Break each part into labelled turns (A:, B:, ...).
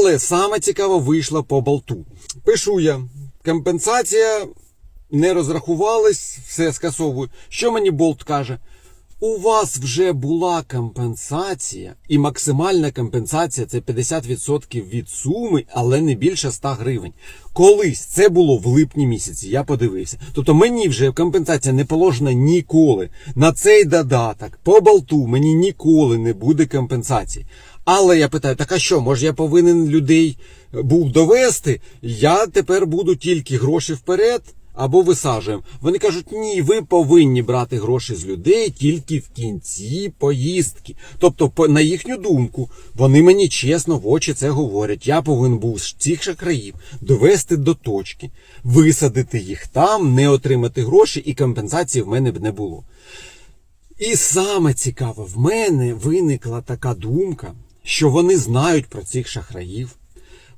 A: Але саме цікаво вийшло по болту. Пишу я: компенсація не розрахувались, все скасовую. Що мені болт каже? У вас вже була компенсація, і максимальна компенсація це 50% від суми, але не більше 100 гривень. Колись це було в липні місяці, я подивився. Тобто мені вже компенсація не положена ніколи. На цей додаток по болту мені ніколи не буде компенсації. Але я питаю, так а що, може я повинен людей був довести? Я тепер буду тільки гроші вперед або висаджуємо. Вони кажуть, ні, ви повинні брати гроші з людей тільки в кінці поїздки. Тобто, на їхню думку, вони мені чесно в очі це говорять. Я повинен був з цих шахраїв довести до точки, висадити їх там, не отримати гроші, і компенсації в мене б не було. І саме цікаве, в мене виникла така думка, що вони знають про цих шахраїв.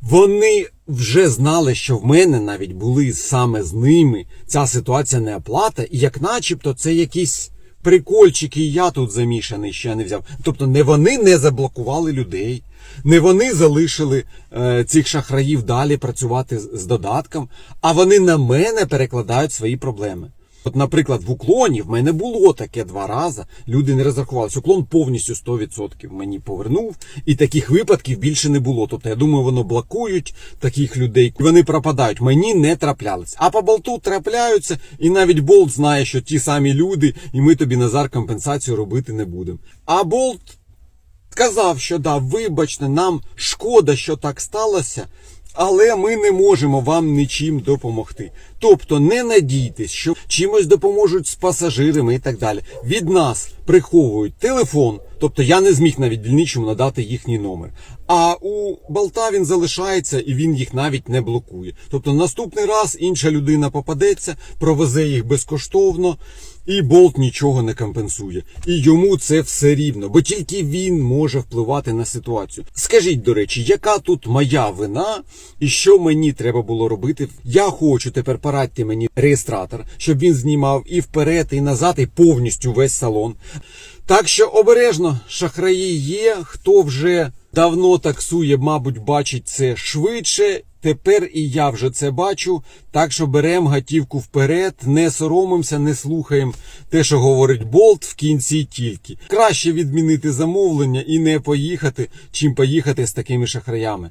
A: Вони вже знали, що в мене навіть були саме з ними ця ситуація не оплата, і як начебто це якісь прикольчики, і я тут замішаний, я не взяв. Тобто не вони не заблокували людей, не вони залишили е, цих шахраїв далі працювати з, з додатком, а вони на мене перекладають свої проблеми. От, наприклад, в уклоні в мене було таке два рази. Люди не розрахувалися. Уклон повністю 100% мені повернув, і таких випадків більше не було. Тобто, я думаю, воно блокують таких людей. Вони пропадають. Мені не траплялись. А по болту трапляються, і навіть болт знає, що ті самі люди, і ми тобі Назар компенсацію робити не будемо. А болт сказав, що да, вибачте, нам шкода, що так сталося, але ми не можемо вам нічим допомогти. Тобто не надійтесь, що чимось допоможуть з пасажирами і так далі. Від нас приховують телефон, тобто я не зміг навіть дільничому надати їхній номер. А у болта він залишається і він їх навіть не блокує. Тобто наступний раз інша людина попадеться, провезе їх безкоштовно. І болт нічого не компенсує. І йому це все рівно, бо тільки він може впливати на ситуацію. Скажіть, до речі, яка тут моя вина і що мені треба було робити? Я хочу тепер порадьте мені реєстратор, щоб він знімав і вперед, і назад, і повністю весь салон. Так що обережно, шахраї є, хто вже давно таксує, мабуть, бачить це швидше. Тепер і я вже це бачу. Так що беремо гатівку вперед, не соромимося, не слухаємо те, що говорить болт в кінці тільки. Краще відмінити замовлення і не поїхати, чим поїхати з такими шахраями.